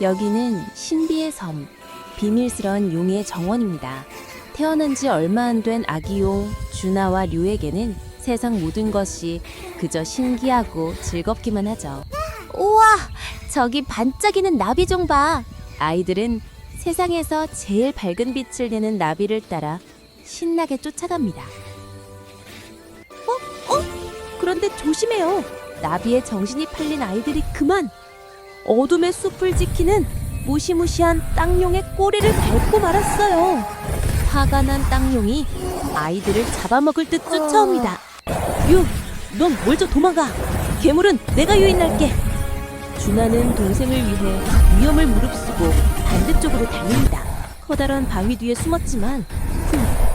여기는 신비의 섬, 비밀스런 용의 정원입니다. 태어난 지 얼마 안 된 아기 용 주나와 류에게는 세상 모든 것이 그저 신기하고 즐겁기만 하죠. 우와, 저기 반짝이는 나비 좀 봐. 아이들은 세상에서 제일 밝은 빛을 내는 나비를 따라 신나게 쫓아갑니다. 어? 어? 그런데 조심해요. 나비의 정신이 팔린 아이들이 그만. 어둠의 숲을 지키는 무시무시한 땅용의 꼬리를 밟고 말았어요. 화가 난 땅용이 아이들을 잡아먹을 듯 쫓아옵니다. 유, 넌 먼저 도망가. 괴물은 내가 유인할게. 준하는 동생을 위해 위험을 무릅쓰고 반대쪽으로 달립니다. 커다란 바위 뒤에 숨었지만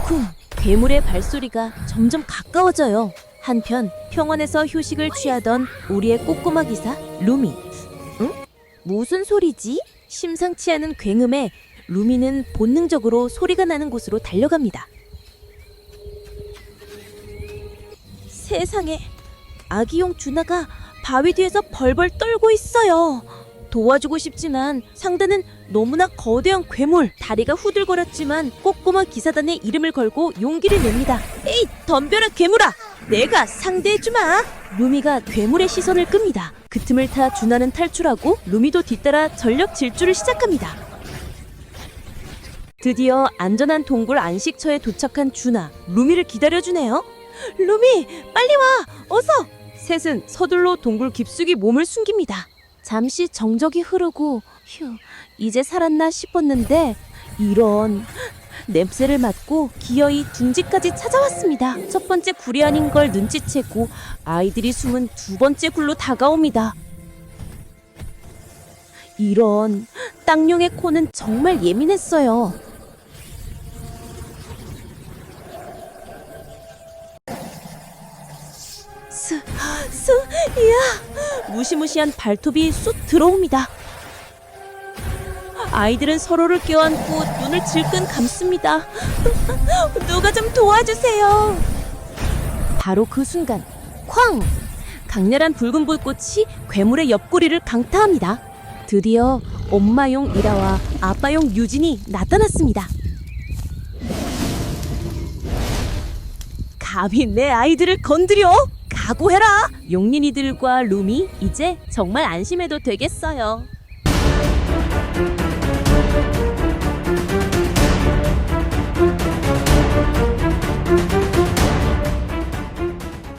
쿵쿵 괴물의 발소리가 점점 가까워져요. 한편 평원에서 휴식을 취하던 우리의 꼬꼬마 기사 루미. 응? 무슨 소리지? 심상치 않은 굉음에 루미는 본능적으로 소리가 나는 곳으로 달려갑니다. 세상에 아기용 준하가 바위 뒤에서 벌벌 떨고 있어요. 도와주고 싶지만 상대는 너무나 거대한 괴물. 다리가 후들거렸지만 꼬꼬마 기사단의 이름을 걸고 용기를 냅니다. 에이 덤벼라 괴물아! 내가 상대해주마! 루미가 괴물의 시선을 끕니다. 그 틈을 타 준하는 탈출하고 루미도 뒤따라 전력 질주를 시작합니다. 드디어 안전한 동굴 안식처에 도착한 준하. 루미를 기다려주네요. 루미, 빨리 와! 어서! 셋은 서둘러 동굴 깊숙이 몸을 숨깁니다. 잠시 정적이 흐르고 휴, 이제 살았나 싶었는데 이런 냄새를 맡고 기어이 둥지까지 찾아왔습니다. 첫 번째 굴이 아닌 걸 눈치채고 아이들이 숨은 두 번째 굴로 다가옵니다. 이런 땅용의 코는 정말 예민했어요. 스, 스, 이야! 무시무시한 발톱이 쑥 들어옵니다. 아이들은 서로를 껴안고 눈을 질끈 감습니다. 누가 좀 도와주세요. 바로 그 순간, 쾅! 강렬한 붉은 불꽃이 괴물의 옆구리를 강타합니다. 드디어 엄마용 이라와 아빠용 유진이 나타났습니다. 감히 내 아이들을 건드려? 각오해라! 용린이들과 루미 이제 정말 안심해도 되겠어요. Thank you.